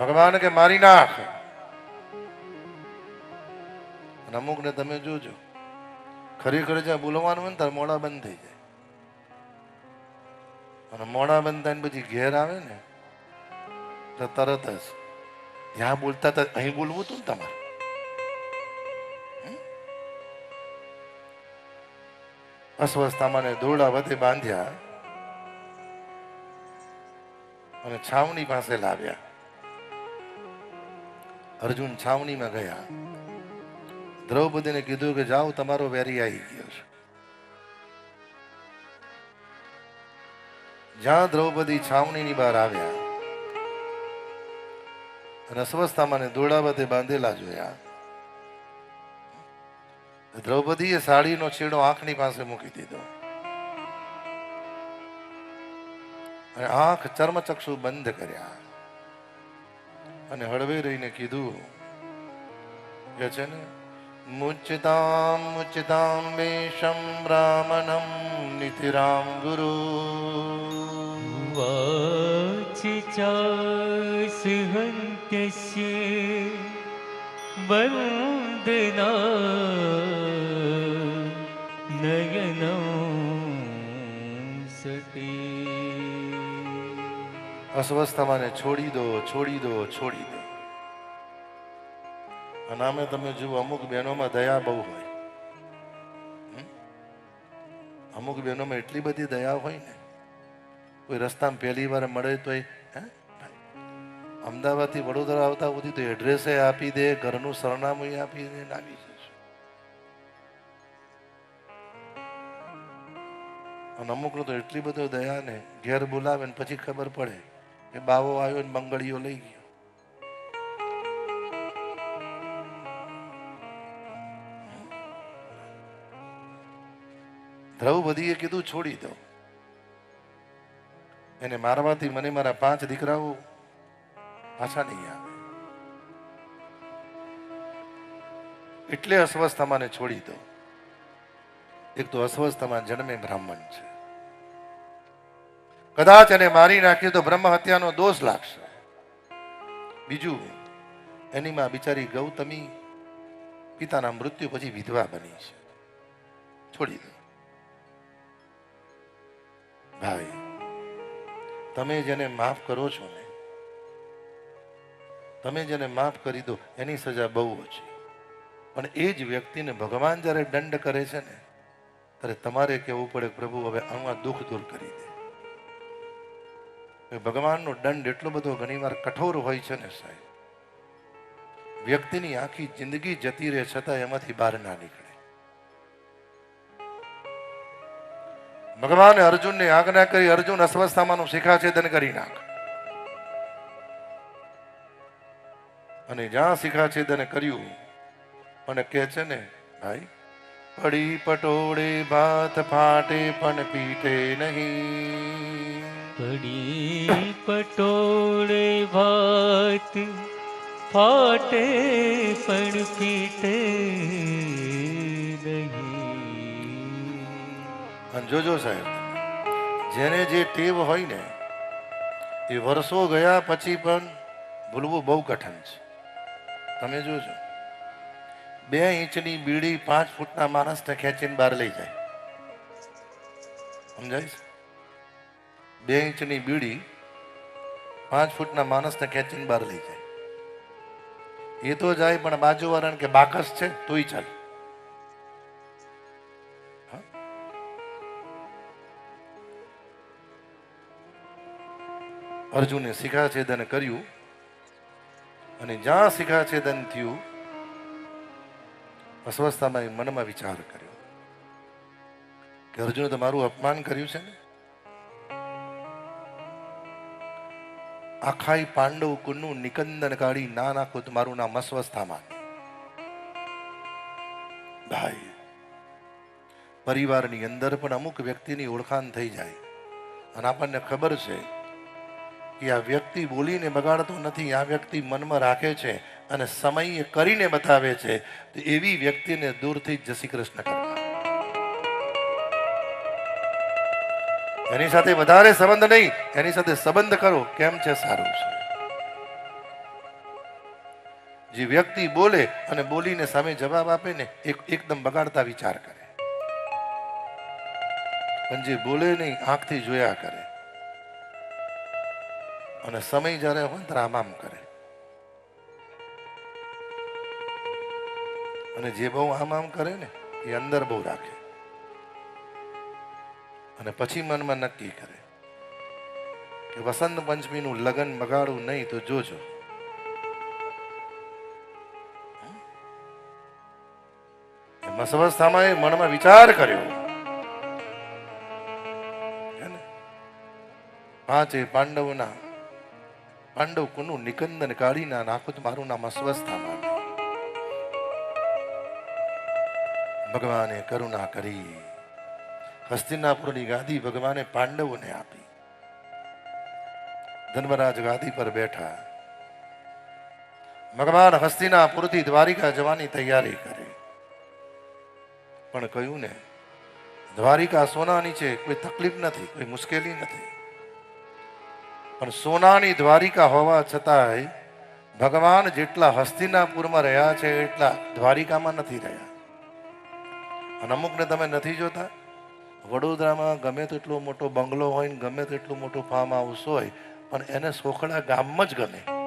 ભગવાન કે મારી નાખ. અમુક ને તમે જોજો. ખરેખર જ્યાં બોલવાનું હોય ને ત્યારે મોડા બંધ થઈ જાય. અને મોડા બંધ થાય ને પછી ઘેર આવે ને, તો તરત જ ત્યાં બોલતા તો અહીં બોલવું હતું ને તમારે? અસ્વસ્થામાં ને દોરડા વધે બાંધ્યા અને છાવણી પાસે લાવ્યા. અર્જુન છાવણીમાં ગયા. દ્રૌપદીને કીધું કે જાઓ, તમારો વેરી આવી ગયો છે. જ્યાં દ્રૌપદી છાવણીની બહાર આવ્યા અને અસ્વસ્થામાં ને દોડાવતે બાંધેલા જોયા, દ્રૌપદીએ સાડીનો છેડો આંખની પાસે મૂકી દીધો. અને આંખ ચર્મચક્ષુ બંધ કર્યા. અને હળવે રહીને કીધું છે ને મુચિતામ મુચિતામ વેશમ બ્રાહ્મણમ નિતિરામ ગુરુ. ब्राह्मणं વંદના गुरो સતી અસ્વસ્થતામાં ને છોડી દો છોડી દો છોડી દો. અને આમે તમે જુઓ, અમુક બહેનોમાં દયા બહુ હોય. અમુક બહેનોમાં એટલી બધી દયા હોય ને, કોઈ રસ્તામાં પહેલી વાર મળે તો અમદાવાદથી વડોદરા આવતા સુધી તો એડ્રેસે આપી દે, ઘરનું સરનામું આપી દે, ને આવી જશે. અને અમુકનો તો એટલી બધો દયા ને ઘેર બોલાવે ને પછી ખબર પડે. કે બાવો આવ્યો ને મંગળીઓ લઈ ગયો. દ્રૌપદીએ કીધું, છોડી દો. એને મારવાથી મને મારા પાંચ દીકરાઓ પાછા નહીં આવે. એટલે અસ્વસ્થ ને છોડી દો. એક તો અસ્વસ્થતામાં જન્મે બ્રાહ્મણ છે. કદાચ એને મારી નાખ્યું તો બ્રહ્મ હત્યાનો દોષ લાગશે. બીજું એની માં બિચારી ગૌતમી પિતાના મૃત્યુ પછી વિધવા બની છે. છોડી દો. ભાઈ, તમે જેને માફ કરો છો ને, તમે જેને માફ કરી દો, એની સજા બહુ ઓછી. પણ એ જ વ્યક્તિને ભગવાન જ્યારે દંડ કરે છે ને, ત્યારે તમારે કહેવું પડે પ્રભુ, હવે આમાં દુઃખ દૂર કરી દે. ભગવાનનો દંડ એટલો બધો ઘણીવાર કઠોર હોય છે ને સાહેબ. વ્યક્તિની આખી જિંદગી જતી રહે છતાં એમાંથી બહાર ના નીકળે. ભગવાને અર્જુનને આજ્ઞા કરી, અર્જુન અસ્વસ્થામાંનું શિખાછેદન કરી નાખ. અને જ્યાં શિખાછેદન કર્યું અને કે છે ને, ભાઈ પડી પટોળે ભાત ફાટે પણ પીટે નહીં. પડી પટોળે ભાત ફાટે પણ ફીટે અને જોજો સાહેબ, જેને જે ટેવ હોય ને, એ વર્ષો ગયા પછી પણ ભૂલવું બહુ કઠિન છે. તમે જોજો, બે ઇંચની બીડી પાંચ ફૂટના માણસને ખેંચીને બહાર લઈ જાય. સમજાય છે? બે ઇંચની બીડી પાંચ ફૂટના માણસને ખેંચીને બહાર લઈ જાય. એ તો જાય પણ બાજુવાળાને કે બાકસ છે, તોય ચાલે. અર્જુને શિખાછેદન કર્યું અને જ્યાં શિખાછેદન થયું, અસ્વસ્થામાં મનમાં વિચાર કર્યો કે અર્જુને તો મારું અપમાન કર્યું છે ને? આખાઈ પાંડવ કુળનું નિકંદન કાઢી ના નાખો મારું નામ અસ્વસ્થામાં. ભાઈ, પરિવારની અંદર પણ અમુક વ્યક્તિની ઓળખાણ થઈ જાય. અને આપણને ખબર છે કે આ વ્યક્તિ બોલીને બગાડતો નથી, આ વ્યક્તિ મનમાં રાખે છે અને સમય કરીને બતાવે છે. એવી વ્યક્તિને દૂરથી જ જય શ્રી કૃષ્ણ કરવા એની સાથે વધારે સંબંધ નહીં, એની સાથે સંબંધ કરો, કેમ છે સારું છે. જે વ્યક્તિ બોલે અને બોલીને સામે જવાબ આપે ને એક એકદમ બગાડતા વિચાર કરે. પણ જે બોલે નહીં, આંખથી જોયા કરે. અને સમય જ્યારે હોય ત્યારે આમ કરે. અને જે બહુ આમ આમ કરે ને, એ અંદર બહુ રાખે. અને પછી મનમાં નક્કી કરે કે વસંત પંચમીનું લગન બગાડવું નહીં તો જોજો. એમ અવસ્થામાં એ મનમાં વિચાર કર્યો? પાંચે પાંડવોના પાંડવ કુનું નિકંદન કાઢીના નાખું મારું નામ અસ્વસ્થામાં ભગવાને કરુણા કરી. હસ્તિનાપુરની ગાદી ભગવાને પાંડવોને આપી. ધર્મરાજ ગાદી પર બેઠા. ભગવાન હસ્તિનાપુરથી દ્વારિકા જવાની તૈયારી કરી. પણ કહ્યું ને, દ્વારિકા સોનાની છે કોઈ તકલીફ નથી, કોઈ મુશ્કેલી નથી. પણ સોનાની દ્વારિકા હોવા છતાંય ભગવાન જેટલા હસ્તિનાપુરમાં રહ્યા છે, એટલા દ્વારિકામાં નથી રહ્યા. અને અમુકને તમે નથી જોતા? વડોદરામાં ગમે તેટલો મોટો બંગલો હોય ને ગમે તેટલું મોટું ફાર્મ હાઉસ હોય, પણ એને સોખડા ગામમાં જ ગમે.